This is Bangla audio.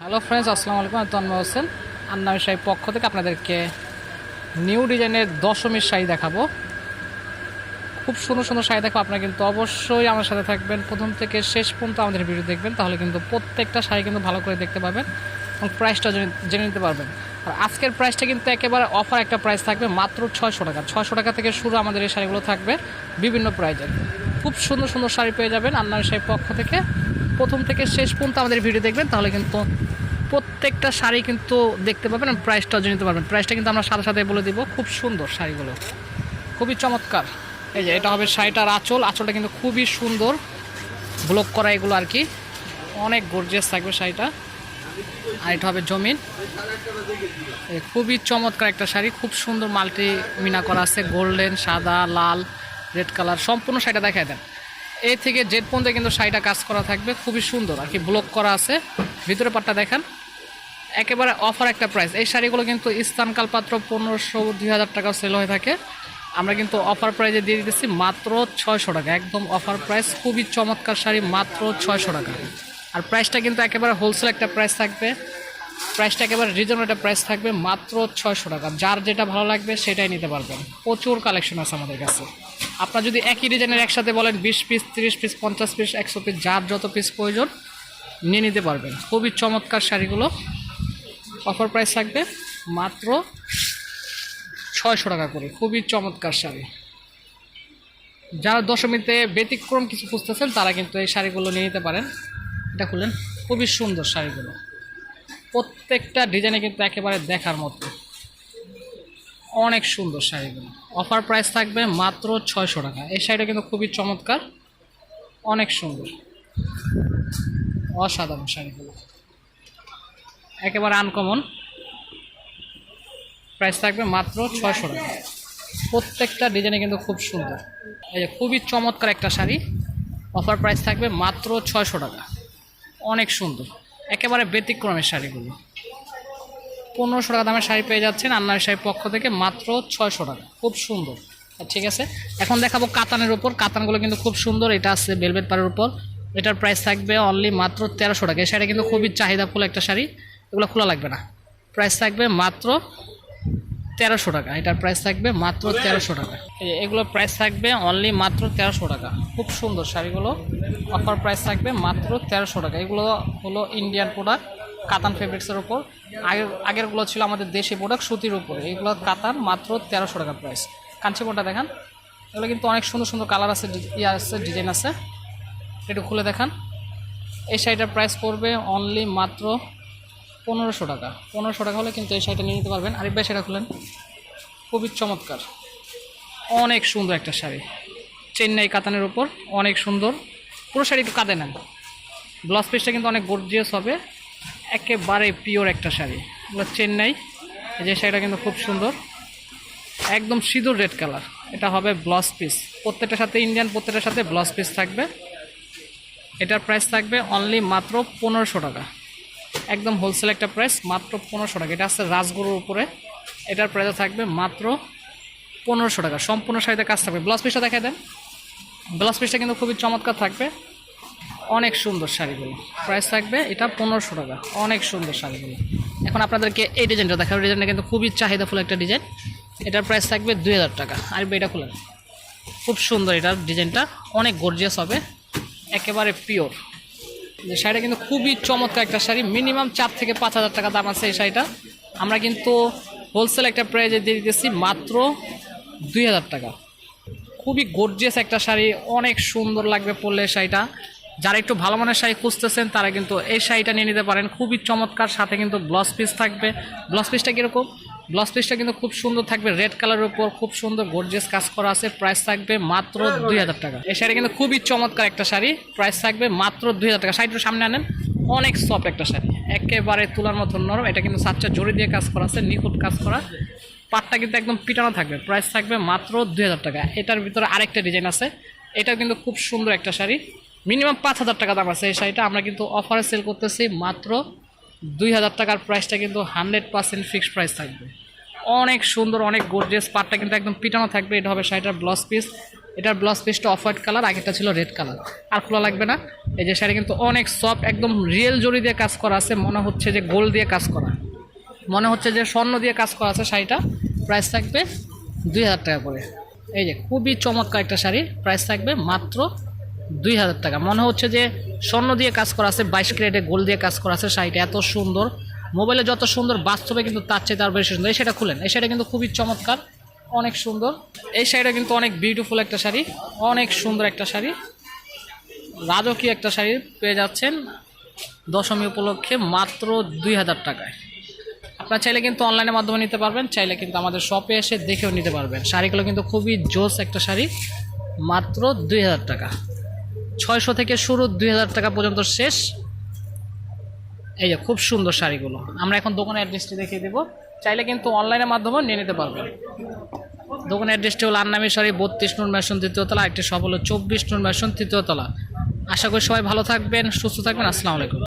হ্যালো ফ্রেন্ডস আসসালামু আলাইকুম, আমি তন্ময় হোসেন। আন্নামি শাড়ির পক্ষ থেকে আপনাদেরকে নিউ ডিজাইনের দশমীর শাড়ি দেখাবো। খুব সুন্দর সুন্দর শাড়ি দেখো আপনারা কিন্তু অবশ্যই আমার সাথে থাকবেন। প্রথম থেকে শেষ পর্যন্ত আমাদের ভিডিও দেখবেন, তাহলে কিন্তু প্রত্যেকটা শাড়ি কিন্তু ভালো করে দেখতে পাবেন এবং প্রাইসটা জেনে- জেনে নিতে পারবেন। আর আজকের প্রাইসটা কিন্তু একেবারে অফার একটা প্রাইস থাকবে মাত্র ছয়শো টাকা। ছয়শো টাকা থেকে শুরু আমাদের এই শাড়িগুলো থাকবে বিভিন্ন প্রাইজের খুব সুন্দর সুন্দর শাড়ি পেয়ে যাবেন আন্নামি শাড়ির পক্ষ থেকে। প্রথম থেকে শেষ পর্যন্ত আমাদের ভিডিও দেখবেন, তাহলে কিন্তু প্রত্যেকটা শাড়ি কিন্তু দেখতে পাবেন এবং প্রাইসটাও জেনে নিতে পারবেন। প্রাইসটা কিন্তু আমরা সাথে সাথে বলে দিব, খুব সুন্দর শাড়িগুলো। খুবই চমৎকার। এই যে, এটা হবে শাড়িটার আঁচল। আঁচলটা কিন্তু খুবই সুন্দর। ব্লক করা এগুলো আর কি। অনেক গর্জিয়াস থাকবে শাড়িটা। আর এটা হবে জমিন। খুবই চমৎকার একটা শাড়ি। খুব সুন্দর মাল্টি মিনা করা আছে। গোল্ডেন সাদা, লাল রেড কালার সম্পূর্ণ শাড়িটা দেখায় দেন। এই থেকে জেড পর্যন্ত কিন্তু শাড়িটা কাজ করা থাকবে। খুবই সুন্দর, আর কি ব্লক করা আছে। ভিতরে পাটটা দেখান। একেবারে অফার একটা প্রাইস এই শাড়িগুলো কিন্তু স্থানকাল পাত্র পনেরোশো, দুই হাজার টাকা সেল হয়ে থাকে। আমরা কিন্তু অফার প্রাইজে দিয়ে দিতেছি মাত্র ছয়শো টাকা। একদম অফার প্রাইস খুবই চমৎকার শাড়ি, মাত্র ছয়শো টাকা। আর প্রাইসটা কিন্তু একেবারে হোলসেল একটা প্রাইস থাকবে। প্রাইসটা একেবারে রিজনেবল একটা প্রাইস থাকবে মাত্র ছয়শো টাকা। যার যেটা ভালো লাগবে সেটাই নিতে পারবেন। প্রচুর কালেকশন আছে আমাদের কাছে। আপনার যদি একই ডিজাইনের একসাথে বলেন বিশ পিস তিরিশ পিস পঞ্চাশ পিস একশো পিস যার যত পিস প্রয়োজন নিয়ে নিতে পারবেন। খুবই চমৎকার শাড়িগুলো। অফার প্রাইস থাকবে মাত্র ছয়শো টাকা করে। খুবই চমৎকার শাড়ি। যারা দশমীতে ব্যতিক্রম কিছু খুঁজতেছেন, তারা কিন্তু এই শাড়িগুলো নিয়ে নিতে পারেন। এটা খুলেন খুবই সুন্দর শাড়িগুলো। প্রত্যেকটা ডিজাইনে কিন্তু একেবারে দেখার মতো। অনেক সুন্দর শাড়িগুলো। অফার প্রাইস থাকবে মাত্র ছয়শো টাকা। এই শাড়িটা কিন্তু খুবই চমৎকার। অনেক সুন্দর। অসাধারণ শাড়িগুলো। একেবারে আনকমন প্রাইস থাকবে মাত্র ছয়শো টাকা। প্রত্যেকটা ডিজাইনে কিন্তু খুব সুন্দর। এই যে খুবই চমৎকার একটা শাড়ি। অফার প্রাইস থাকবে মাত্র ছয়শো টাকা। অনেক সুন্দর। একেবারে ব্যতিক্রমের শাড়িগুলো। পনেরোশো টাকা দামের শাড়ি পেয়ে যাচ্ছেন আন্নার শাড়ির পক্ষ থেকে মাত্র ছয়শো টাকা। খুব সুন্দর। ঠিক আছে, এখন দেখাবো কাতানের উপর। কাতানগুলো কিন্তু খুব সুন্দর, এটা আছে বেলবেট পাড়ের উপর। এটার প্রাইস থাকবে অনলি মাত্র তেরোশো টাকা। এই শাড়ি কিন্তু খুবই চাহিদা ফুল একটা শাড়ি, এগুলো খোলা লাগবে না। প্রাইস থাকবে মাত্র তেরোশো টাকা। এটার প্রাইস থাকবে মাত্র তেরোশো টাকা। এগুলোর প্রাইস থাকবে অনলি মাত্র তেরোশো টাকা। খুব সুন্দর শাড়িগুলো। অফার প্রাইস থাকবে মাত্র তেরোশো টাকা। এগুলো হলো ইন্ডিয়ান প্রোডাক্ট কাতান ফেব্রিক্সের উপর। আগের আগেরগুলো ছিল আমাদের দেশি প্রোডাক্ট সুতির উপরে। এগুলো কাতান মাত্র তেরোশো টাকা প্রাইস কাঞ্চি কোনটা দেখান। এগুলো কিন্তু অনেক সুন্দর সুন্দর কালার আছে ইয়ে আছে ডিজাইন আছে। একটু খুলে দেখান। এই শাড়িটার প্রাইস পড়বে অনলি মাত্র পনেরোশো টাকা। পনেরোশো টাকা হলে কিন্তু এই শাড়িটা নিয়ে নিতে পারবেন। আরেক ভাই সেটা খুলেন। খুবই চমৎকার। অনেক সুন্দর একটা শাড়ি। চেন্নাই কাতানের ওপর অনেক সুন্দর। পুরো শাড়ি একটু কাঁদে নেন। ব্লাউজ পিসটা কিন্তু অনেক গর্জিয়াস হবে। একেবারে পিওর একটা শাড়ি। এগুলো চেন্নাই। যে শাড়িটা কিন্তু খুব সুন্দর। একদম সিঁদুর রেড কালার এটা হবে ব্লাউজ পিস। প্রত্যেকটার সাথে ইন্ডিয়ান প্রত্যেকটার সাথে ব্লাউজ পিস থাকবে। এটার প্রাইস থাকবে অনলি মাত্র পনেরোশো টাকা। একদম হোলসেল একটা প্রাইস মাত্র পনেরোশো টাকা। এটা আছে রাজগরুর উপরে। এটার প্রাইস থাকবে মাত্র পনেরোশো টাকা। সম্পূর্ণ শাড়িতে কাজ থাকবে। ব্লাউজ পিসটা দেখাই দেন। ব্লাউজ পিসটা কিন্তু খুবই চমৎকার থাকবে। অনেক সুন্দর শাড়িগুলো। প্রাইস থাকবে এটা পনেরোশো টাকা। অনেক সুন্দর শাড়িগুলো। এখন আপনাদেরকে এই ডিজাইনটা দেখাবো ডিজাইনটা কিন্তু খুবই চাহিদাফুল একটা ডিজাইন এটার প্রাইস থাকবে দুই হাজার টাকা। আর এটা খুলেন। খুব সুন্দর এটার ডিজাইনটা অনেক গর্জিয়াস হবে। একেবারে পিওর যে শাড়িটা কিন্তু খুবই চমৎকার একটা শাড়ি। মিনিমাম চার থেকে পাঁচ হাজার টাকা দাম আছে এই শাড়িটা। আমরা কিন্তু হোলসেল একটা প্রাইজে দিয়ে দিতেছি মাত্র দুই হাজার টাকা। খুবই গর্জিয়াস একটা শাড়ি, অনেক সুন্দর লাগবে পরলে শাড়িটা। যারা একটু ভালো মানের শাড়ি খুঁজতেছেন, তারা কিন্তু এই শাড়িটা নিয়ে নিতে পারেন। খুবই চমৎকার, সাথে কিন্তু ব্লাউজ পিস থাকবে। ব্লাউজ পিসটা কীরকম? ব্লাউজ পিসটা কিন্তু খুব সুন্দর থাকবে। রেড কালারের উপর খুব সুন্দর গর্জিয়াস কাজ করা আছে। প্রাইস থাকবে মাত্র দুই হাজার টাকা। এই শাড়ি কিন্তু খুবই চমৎকার একটা শাড়ি। প্রাইস থাকবে মাত্র দুই হাজার টাকা। শাড়িটার সামনে আনেন। অনেক সফট একটা শাড়ি। একেবারে তুলার মতো নরম। এটা কিন্তু সাতটা জড়ি দিয়ে কাজ করা আছে, নিখুঁত কাজ করা। পাটটা কিন্তু একদম পিটানো থাকবে। প্রাইস থাকবে মাত্র দুই হাজার টাকা। এটার ভিতরে আরেকটা ডিজাইন আছে। এটাও কিন্তু খুব সুন্দর একটা শাড়ি। মিনিমাম পাঁচ হাজার টাকা দাম আছে এই শাড়িটা। আমরা কিন্তু অফারে সেল করতেছি মাত্র দুই হাজার টাকার প্রাইসটা কিন্তু হান্ড্রেড পার্সেন্ট ফিক্সড প্রাইস থাকবে। অনেক সুন্দর, অনেক গর্জিয়াস পাটটা কিন্তু একদম পিটানো থাকবে। এটা হবে শাড়িটার ব্লাউজ পিস এটার ব্লাউজ পিসটা অফ হোয়াইট কালার আগেটা ছিল রেড কালার আর খোলা লাগবে না। এই যে শাড়ি কিন্তু অনেক সফট একদম রিয়েল জড়ি দিয়ে কাজ করা আছে। মনে হচ্ছে যে গোল্ড দিয়ে কাজ করা। মনে হচ্ছে যে স্বর্ণ দিয়ে কাজ করা আছে শাড়িটা। প্রাইস থাকবে দুই হাজার টাকা করে। এই যে খুবই চমৎকার একটা শাড়ি। প্রাইস থাকবে মাত্র দুই হাজার টাকা। মনে হচ্ছে যে স্বর্ণ দিয়ে কাজ করা আছে, বাইশ ক্যারেটে গোল্ড দিয়ে কাজ করা আছে শাড়িটা। এত সুন্দর মোবাইলে যত সুন্দর বাস্তবে কিন্তু তার চেয়ে তার বেশি সুন্দর। এই শাড়িটা খুলেন। এই শাড়িটা কিন্তু খুবই চমৎকার, অনেক সুন্দর। এই শাড়িটা কিন্তু অনেক বিউটিফুল একটা শাড়ি, অনেক সুন্দর একটা শাড়ি। রাজকীয় একটা শাড়ি পেয়ে যাচ্ছেন দশমী উপলক্ষে মাত্র দুই হাজার টাকায়। আপনার চাইলে কিন্তু অনলাইনের মাধ্যমে নিতে পারবেন, চাইলে কিন্তু আমাদের শপে এসে দেখেও নিতে পারবেন। শাড়িগুলো কিন্তু খুবই জোস একটা শাড়ি, মাত্র দুই হাজার টাকা। ছয়শো থেকে শুরু দুই হাজার টাকা পর্যন্ত শেষ। এই যে খুব সুন্দর শাড়িগুলো। আমরা এখন দোকানের অ্যাড্রেসটি দেখিয়ে দেবো। চাইলে কিন্তু অনলাইনের মাধ্যমে নিয়ে নিতে পারবেন। দোকানের অ্যাড্রেসটি হলো আন্নামি শাড়ি, বত্রিশ নুন মেশন তৃতীয়তলা একটি সব হলো চব্বিশ নুন মেশন তৃতীয়তলা আশা করি সবাই ভালো থাকবেন, সুস্থ থাকবেন। আসসালামু আলাইকুম।